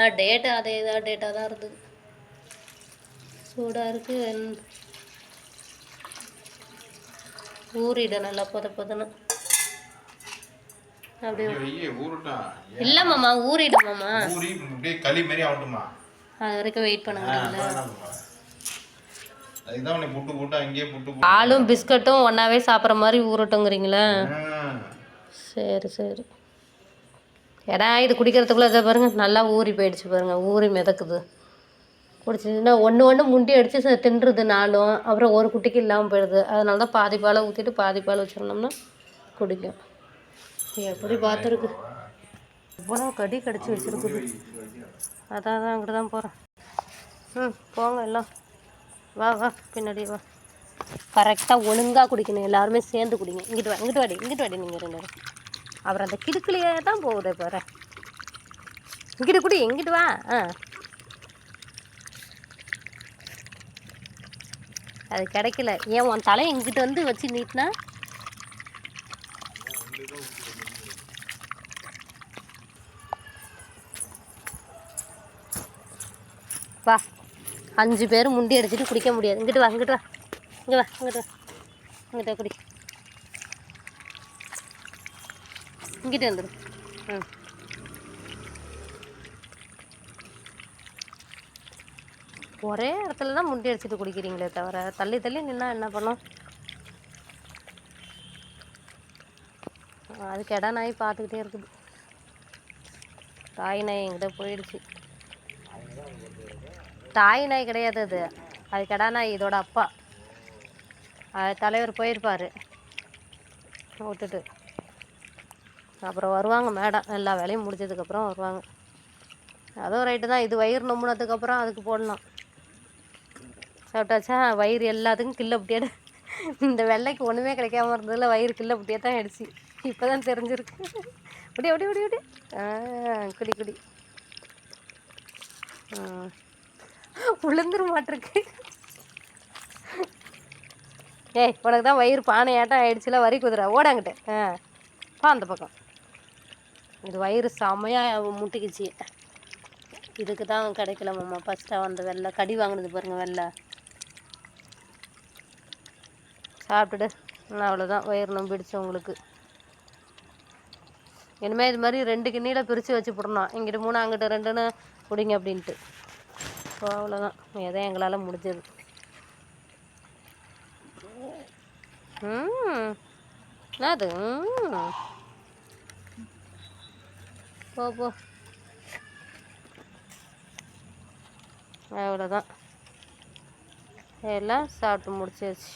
ஆ date அதே தான் டேட்டாக தான் இருந்தது சூடாக இருக்கு. ஊறிட நல்லா பொத பொதன்னு. அப்படியே இல்லை மாமா ஊறிடும் மாமா. களி மாதிரி ஆகட்டுமா அது வரைக்கும் வெயிட் பண்ண முடியல. அதுதான் உன்னை புட்டு புட்டு அங்கேயே புட்டு புட்டு. பாலும் பிஸ்கட்டும் ஒன்றாவே சாப்பிட்ற மாதிரி ஊறட்டுங்கிறீங்களா. சரி சரி. ஏடா இது குடிக்கிறதுக்குள்ளே இதை பாருங்கள் நல்லா ஊறி போயிடுச்சு பாருங்கள் ஊறி மிதக்குது. குடிச்சிருச்சுன்னா ஒன்று ஒன்று முண்டி அடித்து தின்றுது நாளும். அப்புறம் ஒரு குட்டிக்கு இல்லாமல் போயிடுது. அதனால தான் பாதி பாலை ஊற்றிட்டு பாதி பால் வச்சிருந்தோம்னா குடிக்கும். எப்படி பார்த்துருக்கு? இவ்வளோ கடி கடிச்சு வச்சுருக்குது. அதான் தான் அங்கிட்டு தான் போகிறேன் ம் போங்க எல்லாம். வா வா பின்னாடி வா. கரெக்டாக ஒழுங்காக குடிக்கணும். எல்லாருமே சேர்ந்து குடிங்க. இங்கிட்டு வா இங்கிட்டு வாடி இங்கிட்டு வாடி நீங்கள் ரெண்டு அப்புறம் அந்த கிடுக்குலையே தான் போகுது பாரு. இங்கிட்டு குடி இங்கிட்டு வா. ஆ. அது கிடைக்கல. ஏன் உன் தலையை இங்கிட்டு வந்து வச்சு நீட்டினா? வா. அஞ்சு பேர் முண்டி அடிச்சுட்டு குடிக்க முடியாது. இங்கிட்டு வா இங்கிட்டு வா. இங்கே வா இங்கிட்டு வா. இங்கிட்ட குடி. இங்கிட்டு வந்துடும் ம் ஒரே இடத்துல தான் முண்டி அடிச்சுட்டு குடிக்கிறீங்களே தவிர தள்ளி தள்ளி நின்னா என்ன பண்ணும்? அது கெடா நாய் பார்த்துக்கிட்டே இருக்குது. தாய் நாய் எங்கிட்ட போயிடுச்சு. தாய் நாய் கிடையாது அது. அது கெடா நாய் இதோட அப்பா. அது தலைவர் போயிருப்பார். விட்டுட்டு. அப்புறம் வருவாங்க மேடம். எல்லா வேலையும் முடிஞ்சதுக்கப்புறம் வருவாங்க. அதுவும் ரைட்டு தான். இது வயிறு நம்பினதுக்கப்புறம் அதுக்கு போடலாம். சாப்பிட்டாச்சா? வயிறு எல்லாத்துக்கும் கில்ல அப்படியே இந்த வெள்ளைக்கு ஒன்றுமே கிடைக்காம இருந்ததில் வயிறு கில்ல அப்படியே தான் ஆயிடுச்சு. இப்போ தான் தெரிஞ்சிருக்கு அப்படி அப்படி அப்படி அப்படி குடி குடி. ஆ. உளுந்துரு மாட்டிருக்கு. ஏய் உனக்கு தான் வயிறு பானையாட்டம் ஆயிடுச்சுல வரி குதிரை. ஓடாங்கிட்டு ஆ பா அந்த பக்கம். இது வயிறு செமையாக முட்டிக்குச்சு. இதுக்கு தான் கிடைக்கல மாமா. ஃபஸ்ட்டாக வந்த வெள்ளை. கடி வாங்கினது பாருங்கள் வெள்ளை. சாப்பிட்டுடு. நான் அவ்வளோதான் வயிறு நம்பிடுச்சு உங்களுக்கு. இனிமேல் இது மாதிரி ரெண்டு கிண்ணியில் பிரித்து வச்சு போடணும். இங்கிட்டு மூணு அங்கிட்ட ரெண்டுன்னு குடிங்க அப்படின்ட்டு. ஸோ அவ்வளோதான் எதோ எங்களால் முடிஞ்சது. ம். அது ம். போ போ. அவ்வளோதான் எல்லாம் சாப்பிட்டு முடிச்சிருச்சு